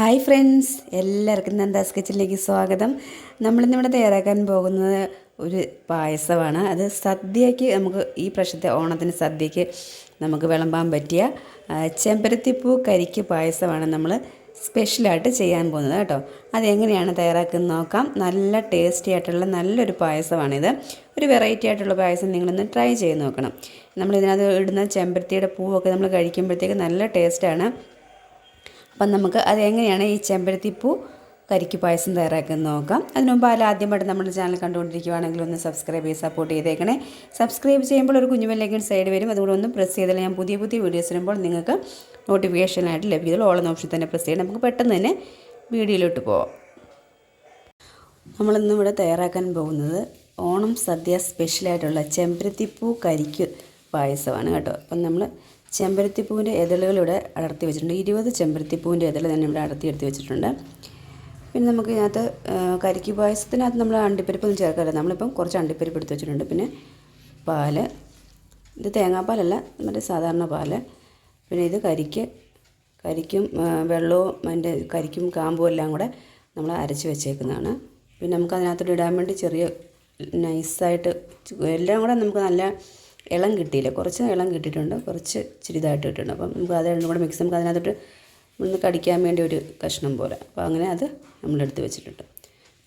Hi friends എല്ലാവർക്കും നന്ദാസ് കിച്ചനിലേക്ക് സ്വാഗതം. നമ്മളിന്നിവിടെ തയ്യാറാക്കാൻ പോകുന്നത് ഒരു പായസമാണ്. അത് സദ്യയ്ക്ക് നമുക്ക് ഈ പ്രാവശ്യത്തെ ഓണത്തിന് സദ്യയ്ക്ക് നമുക്ക് വിളമ്പാൻ പറ്റിയ ചെമ്പരത്തിപ്പൂ കരിക്ക് പായസമാണ് നമ്മൾ സ്പെഷ്യലായിട്ട് ചെയ്യാൻ പോകുന്നത് കേട്ടോ. അതെങ്ങനെയാണ് തയ്യാറാക്കുന്നത് നോക്കാം. നല്ല ടേസ്റ്റി ആയിട്ടുള്ള നല്ലൊരു പായസമാണിത്. ഒരു വെറൈറ്റി ആയിട്ടുള്ള പായസം നിങ്ങളൊന്ന് ട്രൈ ചെയ്ത് നോക്കണം. നമ്മളിതിനകത്ത് ഇടുന്ന ചെമ്പരത്തിയുടെ പൂവൊക്കെ നമ്മൾ കഴിക്കുമ്പോഴത്തേക്ക് നല്ല ടേസ്റ്റാണ്. അപ്പം നമുക്ക് അത് എങ്ങനെയാണ് ഈ ചെമ്പരത്തിപ്പൂ കരിക്ക് പായസം തയ്യാറാക്കുന്നത് നോക്കാം. അതിനുമുമ്പ് അതിൽ ആദ്യമായിട്ട് നമ്മുടെ ചാനൽ കണ്ടുകൊണ്ടിരിക്കുകയാണെങ്കിൽ ഒന്ന് സബ്സ്ക്രൈബ് ചെയ്ത് സപ്പോർട്ട് ചെയ്തേക്കണേ. സബ്സ്ക്രൈബ് ചെയ്യുമ്പോൾ ഒരു കുഞ്ഞുമല്ലേക്കും സൈഡ് വരും. അതുകൊണ്ട് ഒന്ന് പ്രസ് ചെയ്താൽ ഞാൻ പുതിയ പുതിയ വീഡിയോസ് വരുമ്പോൾ നിങ്ങൾക്ക് നോട്ടിഫിക്കേഷനായിട്ട് ലഭിക്കുള്ളൂ. ഓളം ഓപ്ഷൻ തന്നെ പ്രസ് ചെയ്യണം. നമുക്ക് പെട്ടെന്ന് തന്നെ വീഡിയോയിലോട്ട് പോവാം. നമ്മളിന്ന് ഇവിടെ തയ്യാറാക്കാൻ പോകുന്നത് ഓണം സദ്യ സ്പെഷ്യലായിട്ടുള്ള ചെമ്പരത്തിപ്പൂ കരിക്ക് പായസമാണ് കേട്ടോ. അപ്പം നമ്മൾ ചെമ്പരത്തിപ്പൂവിന്റെ ഇതളുകൾ ഇവിടെ അടർത്തി വെച്ചിട്ടുണ്ട്. ഇരുപത് ചെമ്പരത്തിപ്പൂവിന്റെ ഇതൾ തന്നെ ഇവിടെ അടർത്തി എടുത്ത് വെച്ചിട്ടുണ്ട്. പിന്നെ നമുക്ക് ഇതിനകത്ത് കരിക്ക് പായസത്തിനകത്ത് നമ്മൾ അണ്ടിപ്പരിപ്പൊന്നും ചേർക്കാറില്ല. നമ്മളിപ്പം കുറച്ച് അണ്ടിപ്പരിപ്പ് എടുത്ത് വെച്ചിട്ടുണ്ട്. പിന്നെ പാൽ ഇത് തേങ്ങാപ്പാലല്ല മറ്റേ സാധാരണ പാൽ. പിന്നെ ഇത് കരിക്ക് കരിക്കും വെള്ളവും അതിന്റെ കരിക്കും കാമ്പും എല്ലാം കൂടെ നമ്മൾ അരച്ച് വെച്ചേക്കുന്നതാണ്. പിന്നെ നമുക്ക് അതിനകത്തോട്ട് ഇടാൻ വേണ്ടി ചെറിയ നൈസായിട്ട് എല്ലാം കൂടെ നമുക്ക് നല്ല ഇളം കിട്ടിയില്ല. കുറച്ച് ഇളം കിട്ടിയിട്ടുണ്ട്. കുറച്ച് ഇച്ചിരി ഇതായിട്ട് കിട്ടിയിട്ടുണ്ട്. അപ്പം നമുക്ക് അത് രണ്ടും കൂടെ മിക്സ് നമുക്ക് അതിനകത്തോട്ട് ഒന്ന് കടിക്കാൻ വേണ്ടി ഒരു കഷ്ണം പോലെ. അപ്പോൾ അങ്ങനെ അത് നമ്മളെടുത്ത് വെച്ചിട്ടുണ്ട്.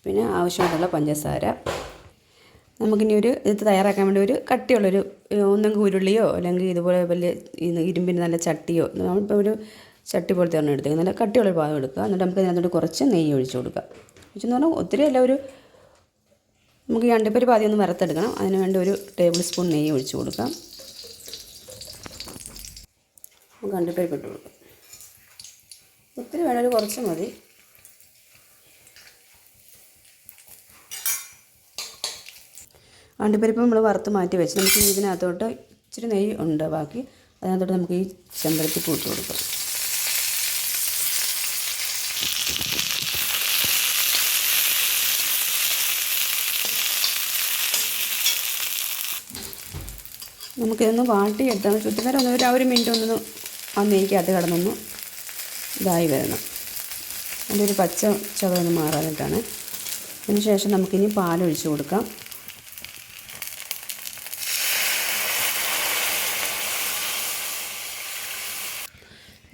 പിന്നെ ആവശ്യമായിട്ടുള്ള പഞ്ചസാര. നമുക്കിനി ഒരു ഇത് തയ്യാറാക്കാൻ വേണ്ടി ഒരു കട്ടിയുള്ളൊരു ഒന്നെങ്കിൽ ഉരുളിയോ അല്ലെങ്കിൽ ഇതുപോലെ വലിയ ഇരുമ്പിന്റെ നല്ല ചട്ടിയോ നമ്മളിപ്പോൾ ഒരു ചട്ടി പോലത്തെ ഒരെണ്ണം എടുത്തേക്ക്. നല്ല കട്ടിയുള്ളൊരു പാകം എടുക്കുക. എന്നിട്ട് നമുക്ക് അതിനകത്തോട്ട് കുറച്ച് നെയ്യ് ഒഴിച്ച് കൊടുക്കുക. എന്ന് പറഞ്ഞാൽ ഒത്തിരി അല്ല ഒരു നമുക്ക് ഈ അണ്ടിപ്പരിപ്പ് ആദ്യം ഒന്ന് വറുത്തെടുക്കണം. അതിന് വേണ്ടി ഒരു ടേബിൾ സ്പൂൺ നെയ്യ് ഒഴിച്ച് കൊടുക്കാം. നമുക്ക് അണ്ടിപ്പരിപ്പ് ഇട്ട് കൊടുക്കാം. ഒത്തിരി വേണം ഒരു കുറച്ച് മതി. അണ്ടിപ്പരിപ്പ് നമ്മൾ വറുത്ത് മാറ്റി വെച്ച് നമുക്ക് ഇതിനകത്തോട്ട് ഇച്ചിരി നെയ്യ് ഉണ്ട് ബാക്കി. അതിനകത്തോട്ട് നമുക്ക് ഈ ചെമ്പരത്തി പൂട്ട് കൊടുക്കാം. നമുക്കിതൊന്ന് വാട്ടിയെടുത്താൽ ചുറ്റുനേരം ഒന്ന് ഒരു ഒരു മിനിറ്റ് ഒന്ന് ആ അത് കിടന്നൊന്ന് ഇതായി വരണം. അതിന്റെ ഒരു പച്ച ചതവൊന്ന് മാറാനായിട്ടാണ് അതിന് ശേഷം നമുക്കിനി പാലൊഴിച്ച് കൊടുക്കാം.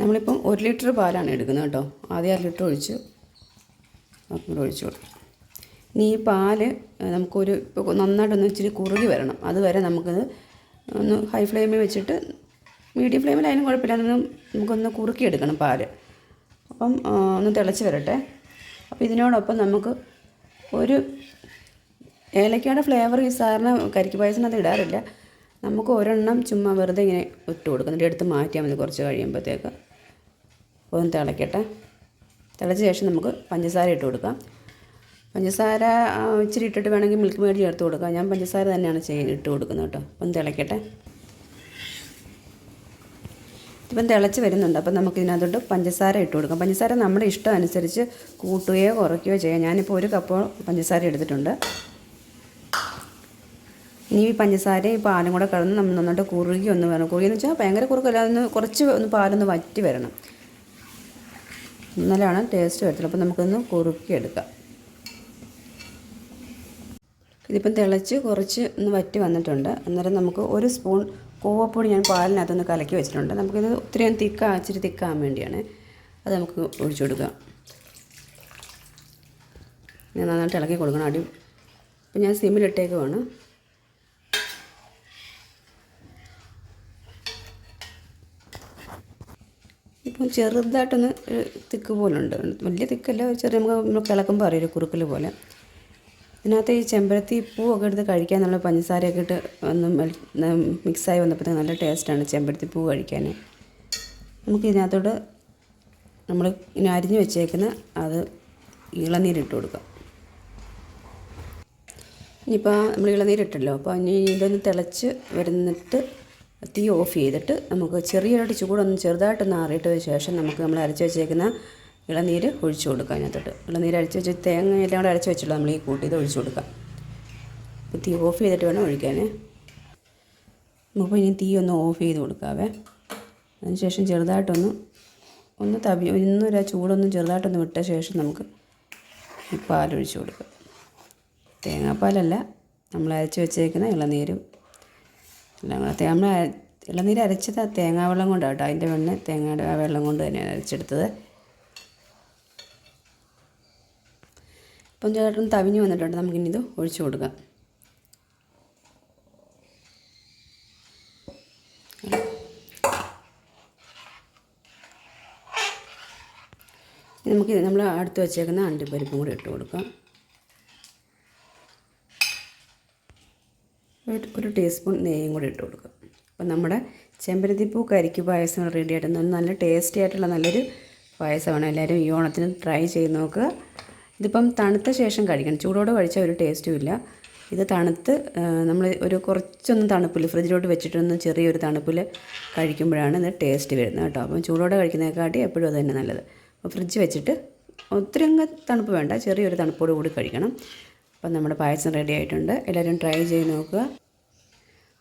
നമ്മളിപ്പം ഒരു ലിറ്റർ പാലാണ് എടുക്കുന്നത് കേട്ടോ. ആദ്യം അര ലിറ്റർ ഒഴിച്ച് ഒഴിച്ച് കൊടുക്കും. ഇനി ഈ പാൽ നമുക്കൊരു ഇപ്പോൾ നന്നായിട്ടൊന്ന് ഇച്ചിരി കുറുകി വരണം. അതുവരെ നമുക്കത് ഒന്ന് ഹൈ ഫ്ലെയിമിൽ വെച്ചിട്ട് മീഡിയം ഫ്ലെയിമിൽ അതിനും കുഴപ്പമില്ല. അതൊന്ന് നമുക്കൊന്ന് കുറുക്കിയെടുക്കണം പാൽ. അപ്പം ഒന്ന് തിളച്ച് വരട്ടെ. അപ്പോൾ ഇതിനോടൊപ്പം നമുക്ക് ഒരു ഏലക്കയുടെ ഫ്ലേവർ ഈ സാറിന് കരിക്ക് പായസിനകത്ത് ഇടാറില്ല. നമുക്ക് ഒരെണ്ണം ചുമ്മാ വെറുതെ ഇങ്ങനെ ഇട്ട് കൊടുക്കും എന്നിട്ട് എടുത്ത് മാറ്റിയാൽ മതി കുറച്ച് കഴിയുമ്പോഴത്തേക്ക് ഒന്ന് തിളയ്ക്കട്ടെ തിളച്ച ശേഷം നമുക്ക് പഞ്ചസാര ഇട്ട് കൊടുക്കാം. പഞ്ചസാര ഇച്ചിരി ഇട്ടിട്ട് വേണമെങ്കിൽ മിൽക്ക് മേഡ് ചേർത്ത് കൊടുക്കാം. ഞാൻ പഞ്ചസാര തന്നെയാണ് ചെയ്യ ഇട്ട് കൊടുക്കുന്നത് കേട്ടോ. ഒന്ന് തിളയ്ക്കട്ടെ ഇപ്പം തിളച്ച് വരുന്നുണ്ട്. അപ്പം നമുക്ക് ഇതിനകത്തോട്ട് പഞ്ചസാര ഇട്ട് കൊടുക്കാം. പഞ്ചസാര നമ്മുടെ ഇഷ്ടം അനുസരിച്ച് കൂട്ടുകയോ കുറയ്ക്കുകയോ ചെയ്യാം. ഞാനിപ്പോൾ ഒരു കപ്പ് പഞ്ചസാര എടുത്തിട്ടുണ്ട്. ഇനി ഈ പഞ്ചസാരയും ഈ പാലും കൂടെ കടന്ന് നമ്മൾ നന്നായിട്ട് കുറുകി ഒന്ന് വരണം. കുറുകി എന്ന് വെച്ചാൽ ഭയങ്കര കുറുക്കല്ല. അതൊന്ന് കുറച്ച് ഒന്ന് പാലൊന്ന് വറ്റി വരണം. എന്നാലാണ് ടേസ്റ്റ് വരത്തുള്ളൂ. അപ്പോൾ നമുക്കൊന്ന് കുറുക്കി എടുക്കാം ഇതിപ്പം തിളച്ച് കുറച്ച് ഒന്ന് വറ്റി വന്നിട്ടുണ്ട്. അന്നേരം നമുക്ക് ഒരു സ്പൂൺ കോവപ്പൊടി ഞാൻ പാലിനകത്തൊന്ന് കലക്കി വെച്ചിട്ടുണ്ട്. നമുക്കിത് ഒത്തിരി തിക്കാ ഇച്ചിരി തിക്കാൻ വേണ്ടിയാണ്. അത് നമുക്ക് ഒഴിച്ചു കൊടുക്കാം. ഞാൻ നന്നായിട്ട് ഇളക്കി കൊടുക്കണം. അടി ഇപ്പം ഞാൻ സിമ്മിലിട്ടേക്കുവാണ് ഇപ്പം ചെറുതായിട്ടൊന്ന് തിക്ക് പോലുണ്ട്. വലിയ തിക്കല്ല ചെറിയ നമുക്ക് നമ്മൾ കിളക്കുമ്പോൾ അറിയൊരു കുറുക്കൽ പോലെ. ഇതിനകത്ത് ഈ ചെമ്പരത്തി പൂവൊക്കെ എടുത്ത് കഴിക്കാൻ നല്ല പഞ്ചസാരയൊക്കെ ഇട്ട് ഒന്ന് മിക്സായി വന്നപ്പോഴത്തേക്ക് നല്ല ടേസ്റ്റാണ് ചെമ്പരത്തി പൂ കഴിക്കാൻ. നമുക്ക് ഇതിനകത്തോട്ട് നമ്മൾ ഇനി അരിഞ്ഞ് വെച്ചേക്കുന്ന അത് ഇളനീരിട്ട് കൊടുക്കാം. ഇനിയിപ്പോൾ നമ്മൾ ഇളനീരിട്ടല്ലോ അപ്പോൾ ഇനി ഇതൊന്ന് തിളച്ച് വരുന്നിട്ട് തീ ഓഫ് ചെയ്തിട്ട് നമുക്ക് ചെറിയൊരു ചൂടൊന്ന് ചെറുതായിട്ടൊന്ന് ആറിയിട്ടതിന് ശേഷം നമുക്ക് നമ്മൾ അരച്ച് വെച്ചേക്കുന്ന ഇളനീര് ഒഴിച്ചു കൊടുക്കുക അതിനകത്തോട്ട്. ഇളനീര് അരച്ച് വെച്ച് തേങ്ങ എല്ലാം കൂടെ അരച്ച് വെച്ചുള്ള നമ്മൾ ഈ കൂട്ടി ഇത് ഒഴിച്ചു കൊടുക്കാം അപ്പോൾ തീ ഓഫ് ചെയ്തിട്ട് വേണം ഒഴിക്കാൻ നമുക്കിപ്പോൾ ഇനി തീ ഒന്ന് ഓഫ് ചെയ്ത് കൊടുക്കാവേ. അതിനുശേഷം ചെറുതായിട്ടൊന്ന് ഒന്ന് തവി ഒരു ചൂടൊന്ന് ചെറുതായിട്ടൊന്ന് വിട്ട ശേഷം നമുക്ക് ഈ പാലൊഴിച്ചു കൊടുക്കാം തേങ്ങാപ്പാലല്ല നമ്മൾ അരച്ച് വെച്ചേക്കുന്ന ഇളനീരും എല്ലാം കൂടെ. നമ്മൾ ഇളനീര് അരച്ചത് തേങ്ങാവെള്ളം കൊണ്ടാണ് കേട്ടോ. അതിന്റെ വെണ്ണ തേങ്ങയുടെ ആ വെള്ളം കൊണ്ട് തന്നെയാണ് അരച്ചെടുത്തത്. ഇപ്പം ചേട്ടൻ തവിഞ്ഞ് വന്നിട്ടുണ്ട്. നമുക്കിനി ഇത് ഒഴിച്ചു കൊടുക്കാം. നമുക്ക് നമ്മൾ അടുത്ത് വെച്ചേക്കുന്ന അണ്ടിപ്പരിപ്പും കൂടി ഇട്ട് കൊടുക്കാം. ഒരു ടീസ്പൂൺ നെയ്യും കൂടി ഇട്ട് കൊടുക്കാം. അപ്പം നമ്മുടെ ചെമ്പരത്തിപ്പൂ കരിക്ക് പായസം റെഡി ആയിട്ട് നല്ല ടേസ്റ്റി ആയിട്ടുള്ള നല്ലൊരു പായസമാണ്. എല്ലാവരും ഈ ഓണത്തിന് ട്രൈ ചെയ്ത് നോക്കുക. ഇതിപ്പം തണുത്ത ശേഷം കഴിക്കണം. ചൂടോടെ കഴിച്ചാൽ ഒരു ടേസ്റ്റും ഇല്ല. ഇത് തണുത്ത് നമ്മൾ ഒരു കുറച്ചൊന്നും തണുപ്പിൽ ഫ്രിഡ്ജിലോട്ട് വെച്ചിട്ടൊന്ന് ചെറിയൊരു തണുപ്പിൽ കഴിക്കുമ്പോഴാണ് ഇത് ടേസ്റ്റ് വരുന്നത് കേട്ടോ. അപ്പം ചൂടോടെ കഴിക്കുന്നതിനെക്കാട്ടി എപ്പോഴും അത് തന്നെ നല്ലത്. അപ്പോൾ ഫ്രിഡ്ജ് വെച്ചിട്ട് ഒത്തിരി അങ്ങ് തണുപ്പ് വേണ്ട. ചെറിയൊരു തണുപ്പോട് കൂടി കഴിക്കണം. അപ്പം നമ്മുടെ പായസം റെഡി ആയിട്ടുണ്ട്. എല്ലാവരും ട്രൈ ചെയ്ത് നോക്കുക.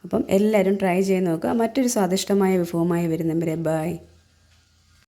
അപ്പം എല്ലാവരും ട്രൈ ചെയ്ത് നോക്കുക. മറ്റൊരു സ്വാദിഷ്ടമായ വിഭവമായി വരുന്നവരെ ബായ്